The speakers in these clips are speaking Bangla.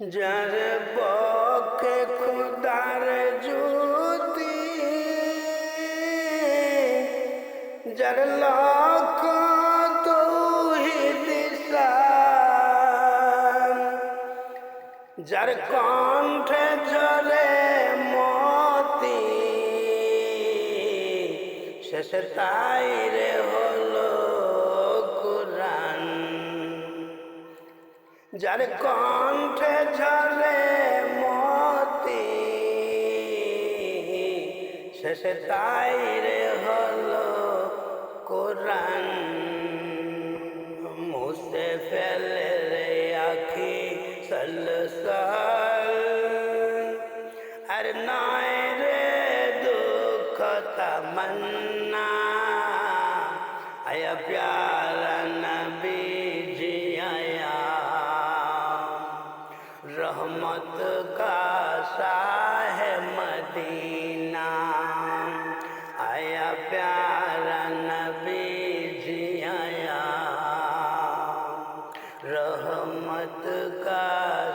যার বকে খুদার জ্যোতি যার শান, যার কণ্ঠে ঝরে মতি শেষে তাই হলো কোরআন যার কণ্ঠে শেষে তাই রে হলো কোরআন। মুসে ফেলে রে আখি সলসল। আর নয় রে দুঃখ তমন্না। আয়া প্যারা मत का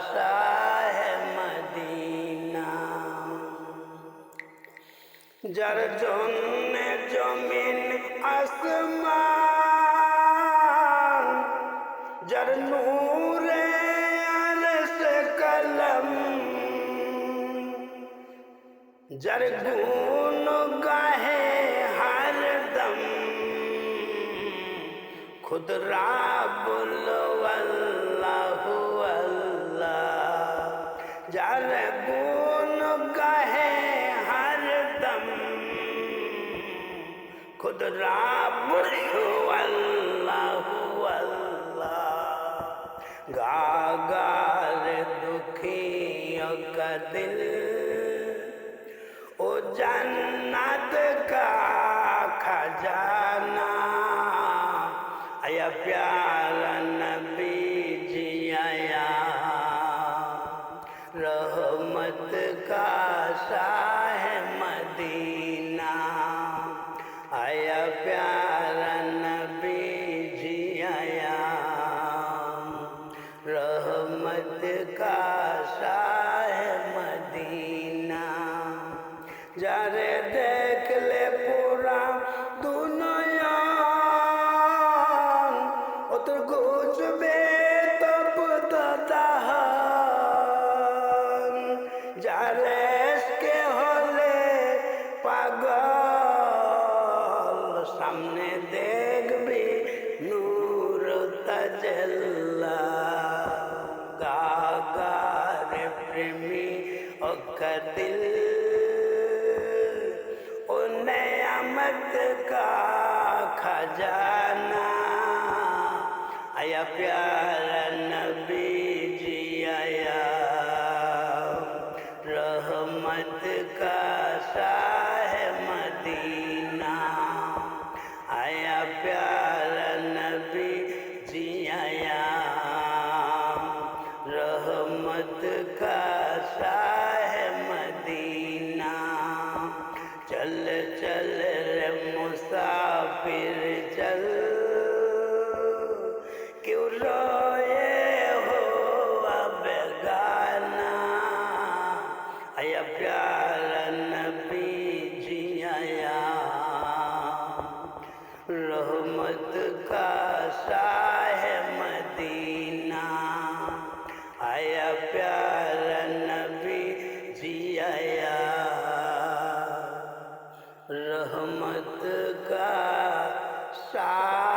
शाह मदीना जर जन जमीन आसमान जर नूर अलस कलम जर गुन गाहे हर दम खुद राबुल गागार दुखियों का दिल ओ जन्नत का खजाना। आया प्यारा नबी जी आया रहमत का का शाह मदीना जरे देख ले पूरा दुनिया उतर गुजबे तब दादा जरे के होले पागल सामने देखबी नूर तजल्ला का दिल ओ का खजाना। आया प्यारा नबी जी, आया। रहमत का शाह मदीना। आया प्यार नबी जी, आया। रहमत का रहमत का शाह